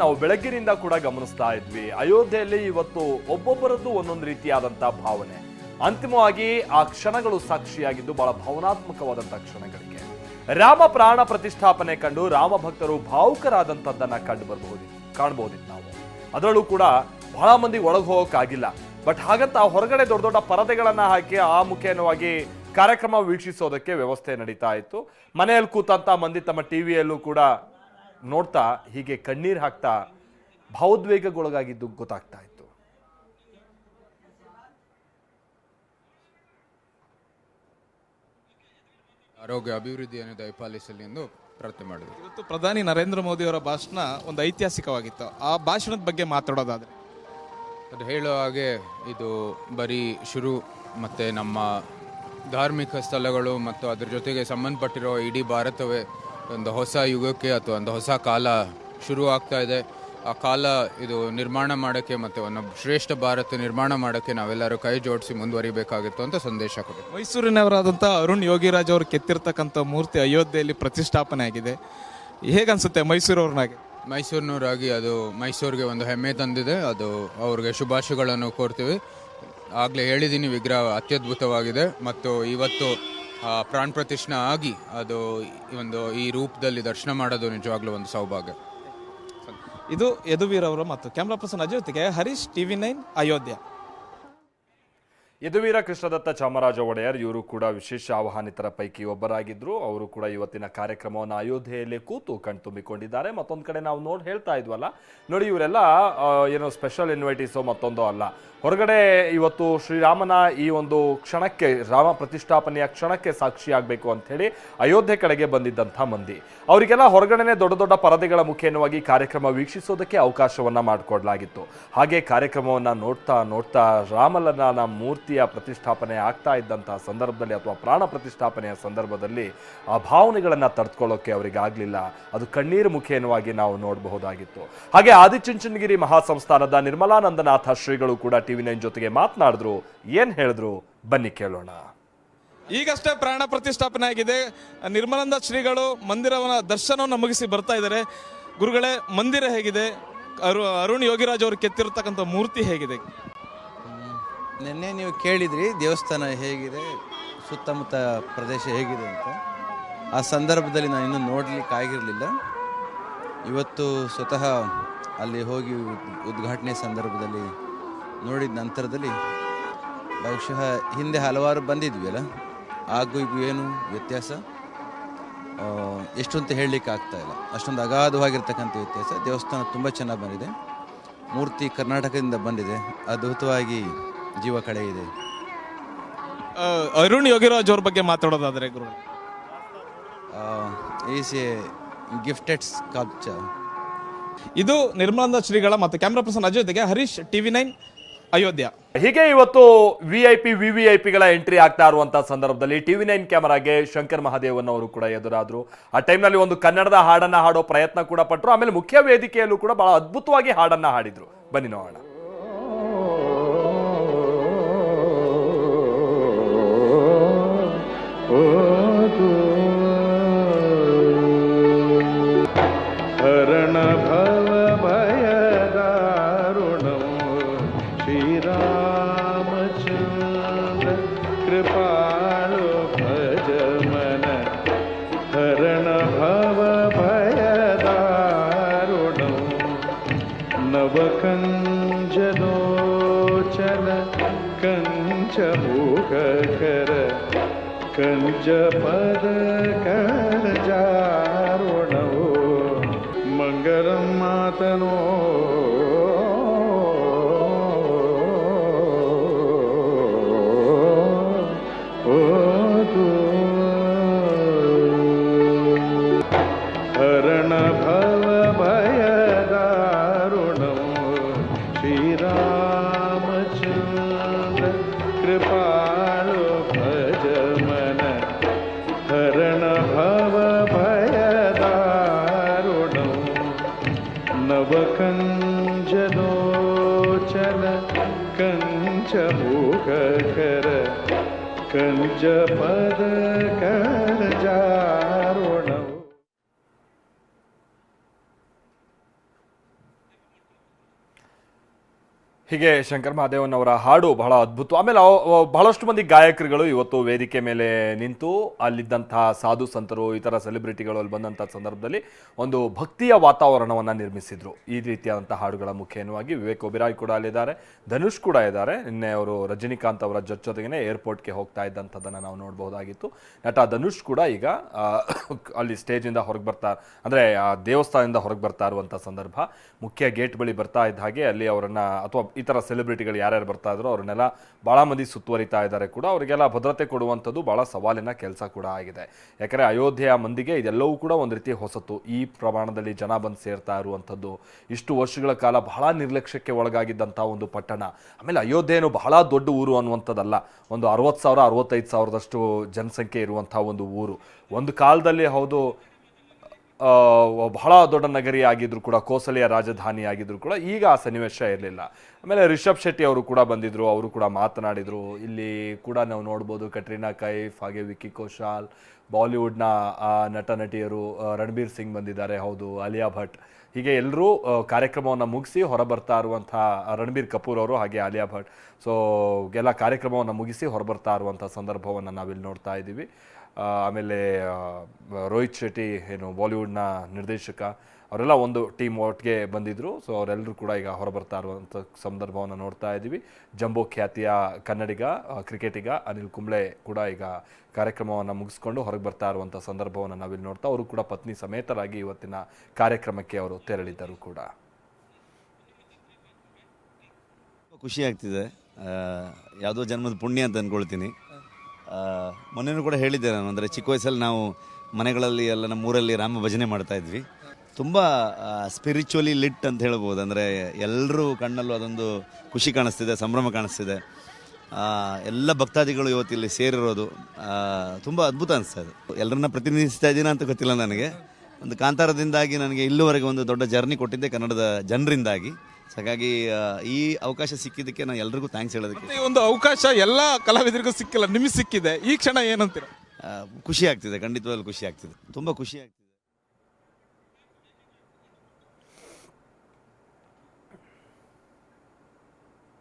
ನಾವು ಬೆಳಗ್ಗಿನಿಂದ ಕೂಡ ಗಮನಿಸ್ತಾ ಇದ್ವಿ. ಅಯೋಧ್ಯೆಯಲ್ಲಿ ಇವತ್ತು ಒಬ್ಬೊಬ್ಬರದ್ದು ಒಂದೊಂದು ರೀತಿಯಾದಂತಹ ಭಾವನೆ. ಅಂತಿಮವಾಗಿ ಆ ಕ್ಷಣಗಳು ಸಾಕ್ಷಿಯಾಗಿದ್ದು ಬಹಳ ಭಾವನಾತ್ಮಕವಾದಂತಹ ಕ್ಷಣಗಳಿಗೆ. ರಾಮ ಪ್ರಾಣ ಪ್ರತಿಷ್ಠಾಪನೆ ಕಂಡು ರಾಮ ಭಕ್ತರು ಭಾವುಕರಾದಂಥದ್ದನ್ನ ಕಂಡು ಬರಬಹುದು ಕಾಣಬಹುದಿತ್ತು ನಾವು. ಅದರಲ್ಲೂ ಕೂಡ ಬಹಳ ಮಂದಿ ಒಳಗೆ ಹೋಗೋಕ್ಕಾಗಿಲ್ಲ. ಬಟ್ ಹಾಗಂತ ಹೊರಗಡೆ ದೊಡ್ಡ ದೊಡ್ಡ ಪರದೆಗಳನ್ನ ಹಾಕಿ ಆ ಮುಖೇನವಾಗಿ ಕಾರ್ಯಕ್ರಮ ವೀಕ್ಷಿಸೋದಕ್ಕೆ ವ್ಯವಸ್ಥೆ ನಡೀತಾ ಇತ್ತು. ಮನೆಯಲ್ಲಿ ಕೂತಂತ ಮಂದಿ ತಮ್ಮ ಟಿವಿಯಲ್ಲೂ ಕೂಡ ನೋಡ್ತಾ ಹೀಗೆ ಕಣ್ಣೀರು ಹಾಕ್ತಾ ಭಾವೋದ್ವೇಗಗೊಳಗಾಗಿದ್ದು ಗೊತ್ತಾಗ್ತಾ ಇತ್ತು. ಆರೋಗ್ಯ ಅಭಿವೃದ್ಧಿಯನ್ನು ದಯಪಾಲಿಸಲಿ ಎಂದು ಪ್ರಾರ್ಥನೆ ಮಾಡಿದರು. ಇವತ್ತು ಪ್ರಧಾನಿ ನರೇಂದ್ರ ಮೋದಿ ಅವರ ಭಾಷಣ ಒಂದು ಐತಿಹಾಸಿಕವಾಗಿತ್ತು. ಆ ಭಾಷಣದ ಬಗ್ಗೆ ಮಾತಾಡೋದಾದ್ರೆ. ಅದು ಹೇಳೋ ಹಾಗೆ ಇದು ಬರೀ ಶುರು ಮತ್ತು ನಮ್ಮ ಧಾರ್ಮಿಕ ಸ್ಥಳಗಳು ಮತ್ತು ಅದ್ರ ಜೊತೆಗೆ ಸಂಬಂಧಪಟ್ಟಿರೋ ಇಡೀ ಭಾರತವೇ ಒಂದು ಹೊಸ ಯುಗಕ್ಕೆ ಅಥವಾ ಒಂದು ಹೊಸ ಕಾಲ ಶುರು ಆಗ್ತಾ ಇದೆ. ಆ ಕಾಲ ಇದು ನಿರ್ಮಾಣ ಮಾಡೋಕ್ಕೆ ಮತ್ತು ಒಂದು ಶ್ರೇಷ್ಠ ಭಾರತ ನಿರ್ಮಾಣ ಮಾಡೋಕ್ಕೆ ನಾವೆಲ್ಲರೂ ಕೈ ಜೋಡಿಸಿ ಮುಂದುವರಿಬೇಕಾಗಿತ್ತು ಅಂತ ಸಂದೇಶ ಕೊಟ್ಟಿದೆ ಮೈಸೂರಿನವರಾದಂಥ ಅರುಣ್ ಯೋಗಿರಾಜ್ ಅವರು ಕೆತ್ತಿರ್ತಕ್ಕಂಥ ಮೂರ್ತಿ ಅಯೋಧ್ಯೆಯಲ್ಲಿ ಪ್ರತಿಷ್ಠಾಪನೆ ಆಗಿದೆ. ಹೇಗನ್ಸುತ್ತೆ ಮೈಸೂರವ್ರನ್ನಾಗಿ ಮೈಸೂರಿನವರಾಗಿ ಅದು ಮೈಸೂರಿಗೆ ಒಂದು ಹೆಮ್ಮೆ ತಂದಿದೆ. ಅದು ಅವ್ರಿಗೆ ಶುಭಾಶಯಗಳನ್ನು ಕೋರ್ತೀವಿ. ಆಗಲೇ ಹೇಳಿದ್ದೀನಿ ವಿಗ್ರಹ ಅತ್ಯದ್ಭುತವಾಗಿದೆ. ಮತ್ತು ಇವತ್ತು ಪ್ರಾಣ ಪ್ರತಿಷ್ಠೆ ಆಗಿ ಅದು ಒಂದು ಈ ರೂಪದಲ್ಲಿ ದರ್ಶನ ಮಾಡೋದು ನಿಜವಾಗ್ಲೂ ಒಂದು ಸೌಭಾಗ್ಯ. ಇದು ಯದುವೀರ್ ಅವರು ಮತ್ತು ಕ್ಯಾಮ್ರಾ ಪರ್ಸನ್ ಅಜಯ್ ಜೊತೆಗೆ ಹರೀಶ್ ಟಿವಿ ನೈನ್ ಅಯೋಧ್ಯ. ಯದುವೀರ ಕೃಷ್ಣದತ್ತ ಚಾಮರಾಜ ಒಡೆಯರ್ ಇವರು ಕೂಡ ವಿಶೇಷ ಆಹ್ವಾನಿತರ ಪೈಕಿ ಒಬ್ಬರಾಗಿದ್ರು. ಅವರು ಕೂಡ ಇವತ್ತಿನ ಕಾರ್ಯಕ್ರಮವನ್ನು ಅಯೋಧ್ಯೆಯಲ್ಲಿ ಕೂತು ಕಣ್ತುಂಬಿಕೊಂಡಿದ್ದಾರೆ ಮತ್ತೊಂದು ಕಡೆ ನಾವು ನೋಡಿ ಹೇಳ್ತಾ ಇದ್ವಲ್ಲ, ನೋಡಿ ಇವರೆಲ್ಲ ಏನೋ ಸ್ಪೆಷಲ್ ಇನ್ವೈಟೀಸೋ ಮತ್ತೊಂದು ಅಲ್ಲ. ಹೊರಗಡೆ ಇವತ್ತು ಶ್ರೀರಾಮನ ಈ ಒಂದು ಕ್ಷಣಕ್ಕೆ, ರಾಮ ಪ್ರತಿಷ್ಠಾಪನೆಯ ಕ್ಷಣಕ್ಕೆ ಸಾಕ್ಷಿಯಾಗಬೇಕು ಅಂತ ಹೇಳಿ ಅಯೋಧ್ಯೆ ಕಡೆಗೆ ಬಂದಿದ್ದಂಥ ಮಂದಿ. ಅವರಿಗೆಲ್ಲ ಹೊರಗಡೆನೆ ದೊಡ್ಡ ದೊಡ್ಡ ಪರದೆಗಳ ಮುಖೇನವಾಗಿ ಕಾರ್ಯಕ್ರಮ ವೀಕ್ಷಿಸೋದಕ್ಕೆ ಅವಕಾಶವನ್ನ ಮಾಡಿಕೊಡಲಾಗಿತ್ತು. ಹಾಗೆ ಕಾರ್ಯಕ್ರಮವನ್ನು ನೋಡ್ತಾ ನೋಡ್ತಾ ರಾಮಲಲ್ಲನ ಮೂರ್ತಿಯ ಪ್ರತಿಷ್ಠಾಪನೆ ಆಗ್ತಾ ಇದ್ದಂತಹ ಸಂದರ್ಭದಲ್ಲಿ ಅಥವಾ ಪ್ರಾಣ ಪ್ರತಿಷ್ಠಾಪನೆಯ ಸಂದರ್ಭದಲ್ಲಿ ಆ ಭಾವನೆಗಳನ್ನು ಅವರಿಗೆ ಆಗ್ಲಿಲ್ಲ. ಅದು ಕಣ್ಣೀರು ಮುಖೇನವಾಗಿ ನಾವು ನೋಡಬಹುದಾಗಿತ್ತು. ಹಾಗೆ ಆದಿಚುಂಚನಗಿರಿ ಮಹಾಸಂಸ್ಥಾನದ ನಿರ್ಮಲಾನಂದನಾಥ ಶ್ರೀಗಳು ಕೂಡ ಟಿವಿ ನೈನ್ ಜೊತೆಗೆ ಮಾತನಾಡಿದ್ರು. ಏನ್ ಹೇಳಿದ್ರು? ಬನ್ನಿ ಕೇಳೋಣ. ಈಗಷ್ಟೇ ಪ್ರಾಣ ಪ್ರತಿಷ್ಠಾಪನೆ ಆಗಿದೆ. ನಿರ್ಮಲಾನಂದ ಶ್ರೀಗಳು ಮಂದಿರವನ್ನ ದರ್ಶನವನ್ನು ಮುಗಿಸಿ ಬರ್ತಾ ಇದ್ದಾರೆ. ಗುರುಗಳೇ, ಮಂದಿರ ಹೇಗಿದೆ? ಅರು, ಅರುಣ್ ಯೋಗಿರಾಜ್ ಅವರು ಕೆತ್ತಿರತಕ್ಕಂಥ ಮೂರ್ತಿ ಹೇಗಿದೆ? ನಿನ್ನೆ ನೀವು ಕೇಳಿದ್ರಿ ದೇವಸ್ಥಾನ ಹೇಗಿದೆ, ಸುತ್ತಮುತ್ತ ಪ್ರದೇಶ ಹೇಗಿದೆ ಅಂತ. ಆ ಸಂದರ್ಭದಲ್ಲಿ ನಾನು ಇನ್ನೂ ನೋಡಲಿಕ್ಕೆ ಆಗಿರಲಿಲ್ಲ. ಇವತ್ತು ಸ್ವತಃ ಅಲ್ಲಿ ಹೋಗಿ ಉದ್- ಉದ್ಘಾಟನೆ ಸಂದರ್ಭದಲ್ಲಿ ನೋಡಿದ ನಂತರದಲ್ಲಿ ಬಹುಶಃ ಹಿಂದೆ ಹಲವಾರು ಬಂದಿದ್ವಿ ಅಲ್ಲ ಆಗು ಇಗೂ ಏನು ವ್ಯತ್ಯಾಸ? ಎಷ್ಟು ಅಂತ ಹೇಳಲಿಕ್ಕೆ ಆಗ್ತಾ ಇಲ್ಲ. ಅಷ್ಟೊಂದು ಅಗಾಧವಾಗಿರ್ತಕ್ಕಂಥ ವ್ಯತ್ಯಾಸ. ದೇವಸ್ಥಾನ ತುಂಬ ಚೆನ್ನಾಗಿ ಬಂದಿದೆ. ಮೂರ್ತಿ ಕರ್ನಾಟಕದಿಂದ ಬಂದಿದೆ. ಅದ್ಭುತವಾಗಿ ಜೀವ ಕಡೆ ಇದೆ. ಆ, ಅರುಣ್ ಯೋಗಿರಾಜ್ ಅವ್ರ ಬಗ್ಗೆ ಮಾತಾಡೋದಾದ್ರೆ ಗುರು ಈಸ್ ಎ ಗಿಫ್ಟೆಡ್ ಸ್ಕಲ್ಪ್ಚರ್ ಇದು ನಿರ್ಮಲಾನಂದ ಶ್ರೀಗಳ ಮತ್ತು ಕ್ಯಾಮ್ರಾ ಪರ್ಸನ್ ಅಜಯ್ ಜೊತೆಗೆ ಹರೀಶ್ ಟಿವಿ ನೈನ್ ಅಯೋಧ್ಯ. ಹೀಗೆ ಇವತ್ತು V I P V V I ಪಿಗಳ entry ಆಗ್ತಾ ಇರುವಂತಹ ಸಂದರ್ಭದಲ್ಲಿ ಟಿವಿ ನೈನ್ ಕ್ಯಾಮರಾಗೆ ಶಂಕರ್ ಮಹಾದೇವನ್ ಅವರು ಕೂಡ ಎದುರಾದ್ರು. ಆ ಟೈಮ್ನಲ್ಲಿ ಒಂದು ಕನ್ನಡದ ಹಾಡನ್ನ ಹಾಡೋ ಪ್ರಯತ್ನ ಕೂಡ ಪಟ್ಟರು ಆಮೇಲೆ ಮುಖ್ಯ ವೇದಿಕೆಯಲ್ಲೂ ಕೂಡ ಬಹಳ ಅದ್ಭುತವಾಗಿ ಹಾಡನ್ನ ಹಾಡಿದ್ರು. ಬನ್ನಿ ನೋಡೋಣ. श्री रामचन्द्र कृपाणु भज मन हरण भव भयदारुणं नवकञ्जलोचन कञ्चमुखकर कञ्चपदकजारुणो मंगल मातनो नवकञ्जलोचन कञ्चमुखकर कञ्चपदकजा ಹೀಗೆ ಶಂಕರ್ ಅವರ ಹಾಡು ಬಹಳ ಅದ್ಭುತ. ಆಮೇಲೆ ಬಹಳಷ್ಟು ಮಂದಿ ಗಾಯಕರುಗಳು ಇವತ್ತು ವೇದಿಕೆ ಮೇಲೆ ನಿಂತು ಅಲ್ಲಿದ್ದಂತಹ ಸಾಧು ಸಂತರು, ಇತರ ಸೆಲೆಬ್ರಿಟಿಗಳು ಅಲ್ಲಿ ಬಂದಂಥ ಸಂದರ್ಭದಲ್ಲಿ ಒಂದು ಭಕ್ತಿಯ ವಾತಾವರಣವನ್ನು ನಿರ್ಮಿಸಿದರು. ಈ ರೀತಿಯಾದಂಥ ಹಾಡುಗಳ ಮುಖೇನವಾಗಿ ವಿವೇಕ್ ಒಬಿರಾಯ್ ಕೂಡ ಅಲ್ಲಿದ್ದಾರೆ, ಧನುಷ್ ಕೂಡ ಇದ್ದಾರೆ. ನಿನ್ನೆ ಅವರು ರಜನಿಕಾಂತ್ ಅವರ ಜೊತೆಗೆ ಜೊತೆಗೇನೆ ಏರ್ಪೋರ್ಟ್ಗೆ ಹೋಗ್ತಾ ಇದ್ದಂಥದ್ದನ್ನು ನಾವು ನೋಡಬಹುದಾಗಿತ್ತು. ನಟ ಧನುಷ್ ಕೂಡ ಈಗ ಅಲ್ಲಿ ಸ್ಟೇಜಿಂದ ಹೊರಗೆ ಬರ್ತಾ, ಅಂದರೆ ದೇವಸ್ಥಾನದಿಂದ ಹೊರಗೆ ಬರ್ತಾ ಇರುವಂಥ ಸಂದರ್ಭ. ಮುಖ್ಯ ಗೇಟ್ ಬಳಿ ಬರ್ತಾ ಇದ್ದ ಹಾಗೆ ಅಲ್ಲಿ ಅವರನ್ನು, ಅಥವಾ ಇತರ ಸೆಲೆಬ್ರಿಟಿಗಳು ಯಾರ್ಯಾರು ಬರ್ತಾ ಇದ್ರು ಅವ್ರನ್ನೆಲ್ಲ ಭಾಳ ಮಂದಿ ಸುತ್ತುವರಿತಾ ಇದ್ದಾರೆ ಕೂಡ. ಅವರಿಗೆಲ್ಲ ಭದ್ರತೆ ಕೊಡುವಂಥದ್ದು ಭಾಳ ಸವಾಲಿನ ಕೆಲಸ ಕೂಡ ಆಗಿದೆ. ಯಾಕಂದರೆ ಅಯೋಧ್ಯೆಯ ಮಂದಿಗೆ ಇದೆಲ್ಲವೂ ಕೂಡ ಒಂದು ರೀತಿ ಹೊಸತು. ಈ ಪ್ರಮಾಣದಲ್ಲಿ ಜನ ಬಂದು ಸೇರ್ತಾ ಇರುವಂಥದ್ದು, ಇಷ್ಟು ವರ್ಷಗಳ ಕಾಲ ಬಹಳ ನಿರ್ಲಕ್ಷ್ಯಕ್ಕೆ ಒಳಗಾಗಿದ್ದಂಥ ಒಂದು ಪಟ್ಟಣ. ಆಮೇಲೆ ಅಯೋಧ್ಯೆಯೂ ಬಹಳ ದೊಡ್ಡ ಊರು ಅನ್ನುವಂಥದ್ದಲ್ಲ. ಒಂದು ಅರವತ್ತು ಸಾವಿರ, ಅರವತ್ತೈದು ಸಾವಿರದಷ್ಟು ಜನಸಂಖ್ಯೆ ಇರುವಂಥ ಒಂದು ಊರು. ಒಂದು ಕಾಲದಲ್ಲಿ ಹೌದು ಬಹಳ ದೊಡ್ಡ ನಗರಿ ಆಗಿದ್ರು ಕೂಡ, ಕೋಸಲೆಯ ರಾಜಧಾನಿ ಆಗಿದ್ರು ಕೂಡ ಈಗ ಆ ಸನ್ನಿವೇಶ ಇರಲಿಲ್ಲ. ಆಮೇಲೆ ರಿಷಬ್ ಶೆಟ್ಟಿ ಅವರು ಕೂಡ ಬಂದಿದ್ರು, ಅವರು ಕೂಡ ಮಾತನಾಡಿದರು. ಇಲ್ಲಿ ಕೂಡ ನಾವು ನೋಡ್ಬೋದು ಕಟ್ರಿನಾ ಕೈಫ್, ಹಾಗೆ ವಿಕ್ಕಿ ಕೋಶಾಲ್, ಬಾಲಿವುಡ್ನ ನಟ ನಟಿಯರು ರಣಬೀರ್ ಸಿಂಗ್ ಬಂದಿದ್ದಾರೆ. ಹೌದು, ಅಲಿಯಾ ಭಟ್. ಹೀಗೆ ಎಲ್ಲರೂ ಕಾರ್ಯಕ್ರಮವನ್ನು ಮುಗಿಸಿ ಹೊರಬರ್ತಾ ಇರುವಂಥ ರಣಬೀರ್ ಕಪೂರ್ ಅವರು ಹಾಗೆ ಆಲಿಯಾ ಭಟ್. ಸೊ ಎಲ್ಲ ಕಾರ್ಯಕ್ರಮವನ್ನು ಮುಗಿಸಿ ಹೊರಬರ್ತಾ ಇರುವಂಥ ಸಂದರ್ಭವನ್ನು ನಾವಿಲ್ಲಿ ನೋಡ್ತಾ ಇದ್ದೀವಿ. ಆಮೇಲೆ ರೋಹಿತ್ ಶೆಟ್ಟಿ, ಏನು, ಬಾಲಿವುಡ್ನ ನಿರ್ದೇಶಕ, ಅವರೆಲ್ಲ ಒಂದು ಟೀಮ್ ಒಟ್ಟಿಗೆ ಬಂದಿದ್ದರು ಸೊ ಅವರೆಲ್ಲರೂ ಕೂಡ ಈಗ ಹೊರಬರ್ತಾ ಇರುವಂಥ ಸಂದರ್ಭವನ್ನು ನೋಡ್ತಾ ಇದ್ದೀವಿ ಜಂಬೋ ಖ್ಯಾತಿಯ ಕನ್ನಡಿಗ ಕ್ರಿಕೆಟಿಗ ಅನಿಲ್ ಕುಂಬ್ಳೆ ಕೂಡ ಈಗ ಕಾರ್ಯಕ್ರಮವನ್ನು ಮುಗಿಸ್ಕೊಂಡು ಹೊರಗೆ ಬರ್ತಾ ಇರುವಂಥ ಸಂದರ್ಭವನ್ನು ನಾವಿಲ್ಲಿ ನೋಡ್ತಾ ಅವರು ಕೂಡ ಪತ್ನಿ ಸಮೇತರಾಗಿ ಇವತ್ತಿನ ಕಾರ್ಯಕ್ರಮಕ್ಕೆ ಅವರು ತೆರಳಿದ್ದರು ಕೂಡ. ಖುಷಿ ಆಗ್ತಿದೆ. ಯಾವುದೋ ಜನ್ಮದ ಪುಣ್ಯ ಅಂತ ಅಂದ್ಕೊಳ್ತೀನಿ ಮೊನ್ನೆನೂ ಕೂಡ ಹೇಳಿದ್ದೆ ನಾನು, ಅಂದರೆ ಚಿಕ್ಕ ವಯಸ್ಸಲ್ಲಿ ನಾವು ಮನೆಗಳಲ್ಲಿ ಎಲ್ಲ ನಮ್ಮ ಊರಲ್ಲಿ ರಾಮ ಭಜನೆ ಮಾಡ್ತಾ ಇದ್ವಿ. ತುಂಬ ಸ್ಪಿರಿಚುವಲಿ ಲಿಟ್ ಅಂತ ಹೇಳ್ಬೋದು. ಅಂದರೆ ಎಲ್ಲರೂ ಕಣ್ಣಲ್ಲೂ ಅದೊಂದು ಖುಷಿ ಕಾಣಿಸ್ತಿದೆ ಸಂಭ್ರಮ ಕಾಣಿಸ್ತಿದೆ. ಎಲ್ಲ ಭಕ್ತಾದಿಗಳು ಇವತ್ತಿಲ್ಲಿ ಸೇರಿರೋದು ತುಂಬ ಅದ್ಭುತ ಅನಿಸ್ತಾ ಇದೆ. ಎಲ್ಲರನ್ನ ಪ್ರತಿನಿಧಿಸ್ತಾ ಇದ್ದೀನ ಅಂತ ಗೊತ್ತಿಲ್ಲ ನನಗೆ. ಒಂದು ಕಾಂತಾರದಿಂದಾಗಿ ನನಗೆ ಇಲ್ಲಿವರೆಗೆ ಒಂದು ದೊಡ್ಡ ಜರ್ನಿ ಕೊಟ್ಟಿದ್ದೆ ಕನ್ನಡದ ಜನರಿಂದಾಗಿ. ಹಾಗಾಗಿ ಈ ಅವಕಾಶ ಸಿಕ್ಕಿದ್ದಕ್ಕೆ ನಾನು ಎಲ್ರಿಗೂ ಥ್ಯಾಂಕ್ಸ್ ಹೇಳೋದಕ್ಕೆ. ಈ ಒಂದು ಅವಕಾಶ ಎಲ್ಲ ಕಲಾವಿದರಿಗೂ ಸಿಕ್ಕಿಲ್ಲ ನಿಮಗೆ ಸಿಕ್ಕಿದೆ. ಈ ಕ್ಷಣ ಏನಂತೀರ? ಖುಷಿ ಆಗ್ತಿದೆ ಖಂಡಿತವಾಗ್ಲೂ ಖುಷಿ ಆಗ್ತಿದೆ. ತುಂಬ ಖುಷಿ ಆಗ್ತಿದೆ.